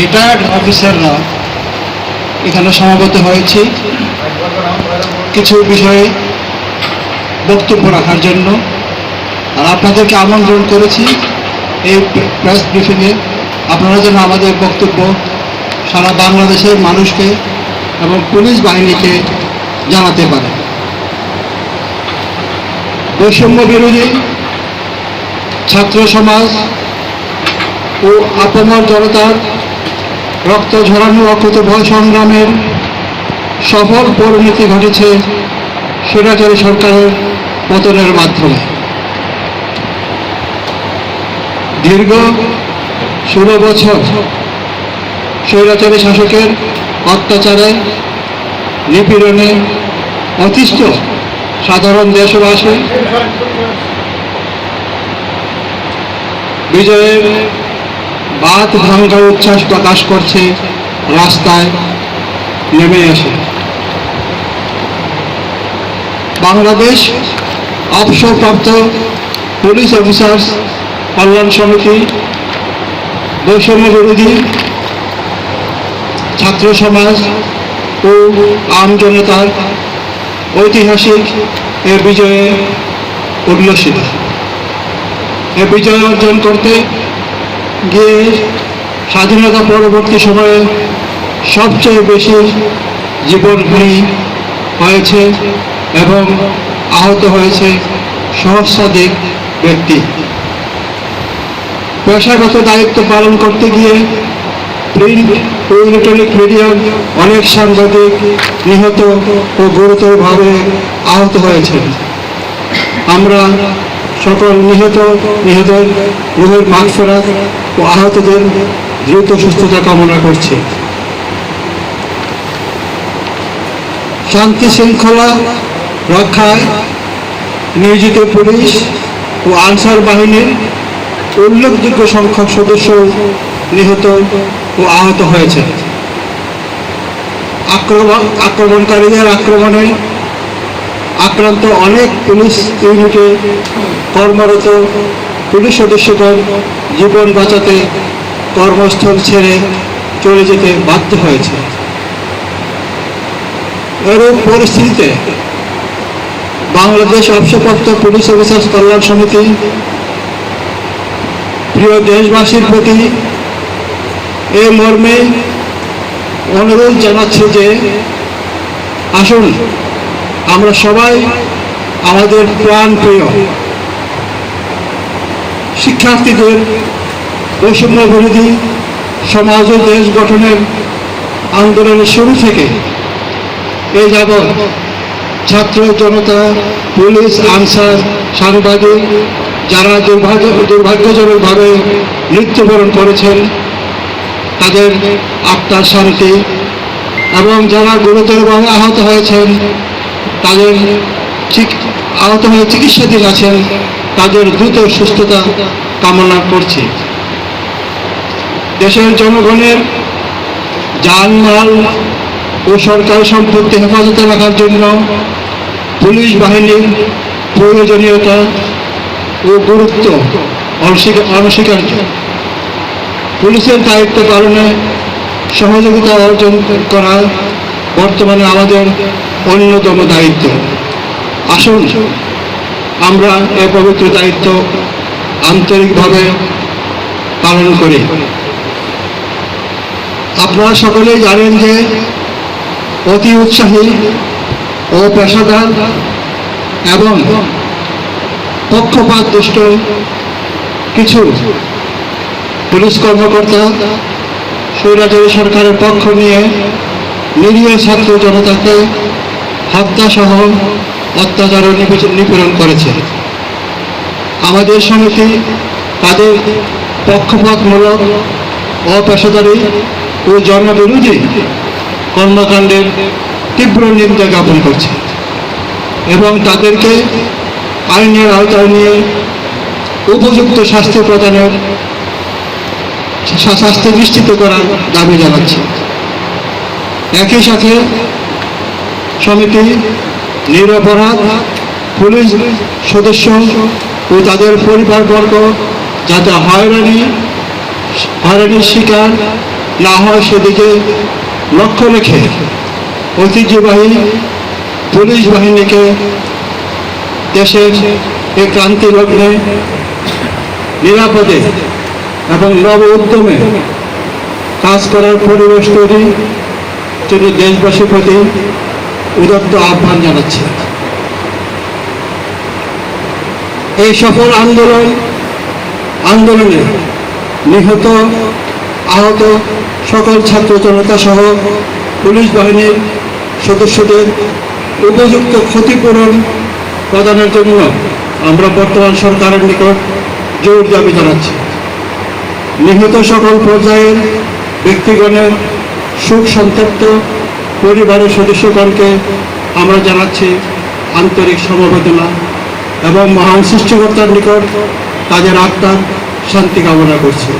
Retired অফিসাররা এখানে সমাগত হয়েছে। কিছু বিষয়ে বক্তব্য রাখার জন্য। আর আপনাদেরকে আমন্ত্রণ করেছি এই প্রেস ব্রিফিংয়ে। আপনারা যেন আমাদের বক্তব্য সারা বাংলাদেশের মানুষকে এবং পুলিশ বাহিনীকে জানাতে পারে। বৈষম্য বিরোধী ছাত্র সমাজ ও আপমর জনতার রক্ত ঝরানো অকৃত ভয় সংগ্রামের সফল পরিণতি ঘটেছে স্বৈরাচারী সরকারের পতনের মাধ্যমে। দীর্ঘ ষোলো বছর স্বৈরাচারী শাসকের অত্যাচারে, নিপীড়নে অতিষ্ঠ সাধারণ দেশবাসী, বিজয়ের বাদ ভাঙ্গা উচ্ছ্বাস প্রকাশ করছে, রাস্তায় নেমে আসে বাংলাদেশ অবসরপ্রাপ্ত পুলিশ অফিসার্স কল্যাণ সমিতি বৈষম্য বিরোধী ছাত্র সমাজ ও আম জনতার ঐতিহাসিক এ বিজয়ে উল্লসিত। এ বিজয় অর্জন করতে গিয়ে স্বাধীনতা পরবর্তী সময়ে সবচেয়ে বেশি জীবনহানি হয়েছে এবং আহত হয়েছে সহস্রাধিক ব্যক্তি। পেশাগত দায়িত্ব পালন করতে গিয়ে প্রিন্ট ও ইলেকট্রনিক মিডিয়ার অনেক সাংবাদিক নিহত ও গুরুতরভাবে আহত হয়েছে আমরা সকল নিহত, নিহতের রুহের মাগফেরাত ও আহতদের দ্রুত সুস্থতা কামনা করছি। শান্তি শৃঙ্খলা রক্ষায় নিয়োজিত পুলিশ ও আনসার বাহিনীর উল্লেখযোগ্য সংখ্যক সদস্য নিহত ও আহত হয়েছে। আক্রমণ, আক্রমণকারীদের আক্রমণে আক্রান্ত অনেক পুলিশ ইউনিটে কর্মরত পুলিশ সদস্যদের জীবন বাঁচাতে কর্মস্থল ছেড়ে চলে যেতে বাধ্য হয়েছে। এরূপ পরিস্থিতিতে বাংলাদেশ অবসরপ্রাপ্ত পুলিশ অফিসার্স কল্যাণ সমিতি প্রিয় দেশবাসীর প্রতি এ মর্মে অনুরোধ জানাচ্ছি যে আসুন, আমরা সবাই আমাদের প্রাণ প্রিয় শিক্ষার্থীদের বৈষম্য বিরোধী সমাজ ও দেশ গঠনের আন্দোলনের শুরু থেকে এই যাবৎ ছাত্র জনতা, পুলিশ, আনসার, সাংবাদিক যারা দুর্ভাগ্য, দুর্ভাগ্যজনকভাবে মৃত্যুবরণ করেছেন, তাদের আত্মার শান্তি এবং যারা গুরুতরভাবে আহত হয়েছেন, তাদের চিক- আহত হয়ে চিকিৎসাধীন আছেন তাদের দ্রুত সুস্থতা কামনা করছি। দেশের জনগণের যানমাল ও সরকারি সম্পত্তি হেফাজতে রাখার জন্য পুলিশ বাহিনীর প্রয়োজনীয়তা ও গুরুত্ব অনস্বীকার্য। পুলিশের দায়িত্ব পালনে সহযোগিতা অর্জন করা বর্তমানে আমাদের অন্যতম দায়িত্ব। আসুন আমরা এ পবিত্র দায়িত্ব আন্তরিকভাবে পালন করি। আপনারা সকলেই জানেন যে অতি উৎসাহী ও পেশাদার এবং পক্ষপাত দুষ্ট কিছু পুলিশ কর্মকর্তা স্বৈরাচারী সরকারের পক্ষ নিয়ে নিরীহ ছাত্র জনতাকে হত্যাসহ অত্যাচার ও নিপীড়- নিপীড়ন করেছে। আমাদের সমিতি তাদের পক্ষপাতমূলক, অপেশাদারী ও জনবিরোধী কর্মকাণ্ডের তীব্র নিন্দা জ্ঞাপন করছে এবং তাদেরকে আইনের আওতায় নিয়ে উপযুক্ত শাস্তি প্রদানের শাস্তি নিশ্চিত করার দাবি জানাচ্ছে। একই সাথে সমিতি নিরপরাধ পুলিশ সদস্য ও তাদের পরিবারবর্গ যাতে হয়রানি, হয়রানির শিকার না হয় সেদিকে লক্ষ্য রেখে ঐতিহ্যবাহী পুলিশ বাহিনীকে দেশের এই ক্রান্তি লগ্নে নিরাপদে এবং নব উদ্যমে কাজ করার পরিবেশ তৈরি। তিনি দেশবাসীর প্রতি উদত্ত আহ্বান জানাচ্ছি। এই সফল আন্দোলন, আন্দোলনে নিহত, আহত সকল ছাত্র জনতা সহ পুলিশ বাহিনীর সদস্যদের উপযুক্ত ক্ষতিপূরণ প্রদানের জন্য আমরা বর্তমান সরকারের নিকট জোর দাবি জানাচ্ছি। নিহত সকল পর্যায়ের ব্যক্তিগণের সুখ সন্তপ্ত পরিবারের সদস্যগণকে আমরা জানাচ্ছি আন্তরিক সমবেদনা এবং মহান সৃষ্টিকর্তার নিকট তাদের আত্মার শান্তি কামনা করছি।